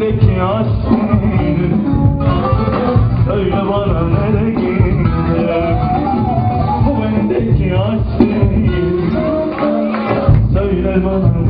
bendeki aşkın Söyle bana nereye gider Bu bendeki aşkın Söyle bana